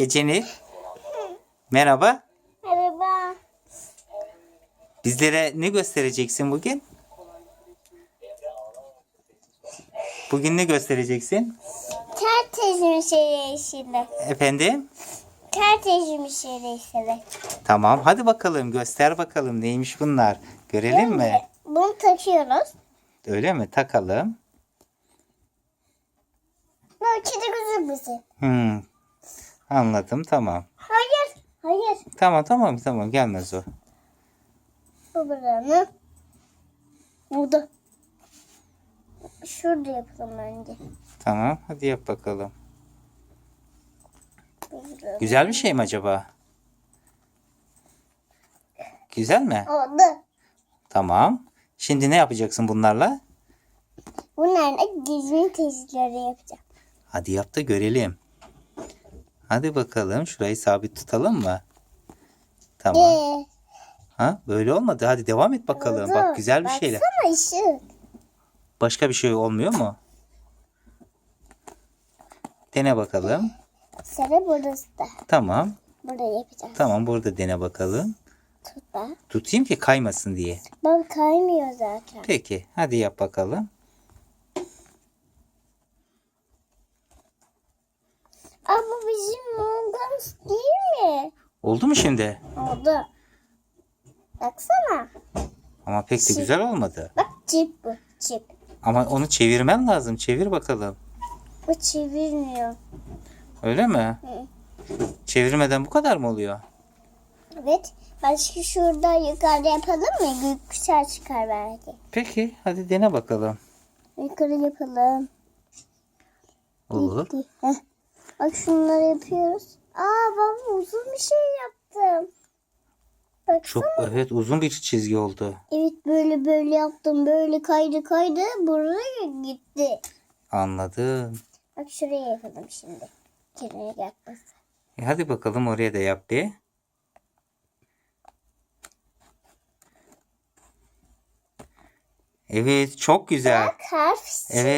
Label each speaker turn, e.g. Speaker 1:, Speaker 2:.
Speaker 1: Ecenil. Merhaba.
Speaker 2: Merhaba.
Speaker 1: Bizlere ne göstereceksin bugün? Bugün ne göstereceksin?
Speaker 2: Teyzemin şerefine.
Speaker 1: Efendim?
Speaker 2: Teyzemin şerefine.
Speaker 1: Tamam hadi bakalım göster bakalım neymiş bunlar. Görelim mi?
Speaker 2: Bunu takıyoruz.
Speaker 1: Öyle mi? Takalım.
Speaker 2: Kedi kızı bizi.
Speaker 1: Hmm. Anladım tamam.
Speaker 2: Hayır. Hayır.
Speaker 1: Tamam tamam tamam gelmez o.
Speaker 2: Bu buranın. Burada. Şurada yapalım bence.
Speaker 1: Tamam hadi yap bakalım.
Speaker 2: Bu buranın.
Speaker 1: Güzel bir şey mi acaba? Güzel mi?
Speaker 2: Oldu.
Speaker 1: Tamam. Şimdi ne yapacaksın bunlarla?
Speaker 2: Bunlarla gizli teyzeleri yapacağım.
Speaker 1: Hadi yap da görelim. Hadi bakalım şurayı sabit tutalım mı? Tamam.
Speaker 2: Ee,
Speaker 1: Ha böyle olmadı. Hadi devam et bakalım. Bak güzel bir şeyler.
Speaker 2: Baksana ışık.
Speaker 1: Başka bir şey olmuyor mu? Dene bakalım.
Speaker 2: Sarı burası da.
Speaker 1: Tamam.
Speaker 2: Burada yapacağız.
Speaker 1: Tamam burada dene bakalım.
Speaker 2: Tut da.
Speaker 1: Tutayım ki kaymasın diye.
Speaker 2: Bak kaymıyor zaten.
Speaker 1: Peki hadi yap bakalım.
Speaker 2: Ama bizim mangans değil mi?
Speaker 1: Oldu mu şimdi?
Speaker 2: Oldu. Baksana.
Speaker 1: Ama pek de güzel olmadı.
Speaker 2: Bak çip bu. Çip.
Speaker 1: Ama onu çevirmen lazım. Çevir bakalım.
Speaker 2: Bu çevirmiyor.
Speaker 1: Öyle mi?
Speaker 2: Hı.
Speaker 1: Çevirmeden bu kadar mı oluyor?
Speaker 2: Evet. Başka şurada yukarıda yapalım mı? Gökkuşağı çıkar belki.
Speaker 1: Peki hadi dene bakalım.
Speaker 2: Yukarı yapalım.
Speaker 1: Olur.
Speaker 2: Gitti. Heh. Bak şunları yapıyoruz. Aa baba uzun bir şey yaptım. Bak
Speaker 1: Çok evet uzun bir çizgi oldu.
Speaker 2: Evet böyle böyle yaptım. Böyle kaydı kaydı. Buraya gitti.
Speaker 1: Anladım.
Speaker 2: Bak şuraya yapalım şimdi. Kenara yakmasın.
Speaker 1: E hadi bakalım oraya da yap bir. Evet çok güzel.
Speaker 2: Bak harf
Speaker 1: Evet.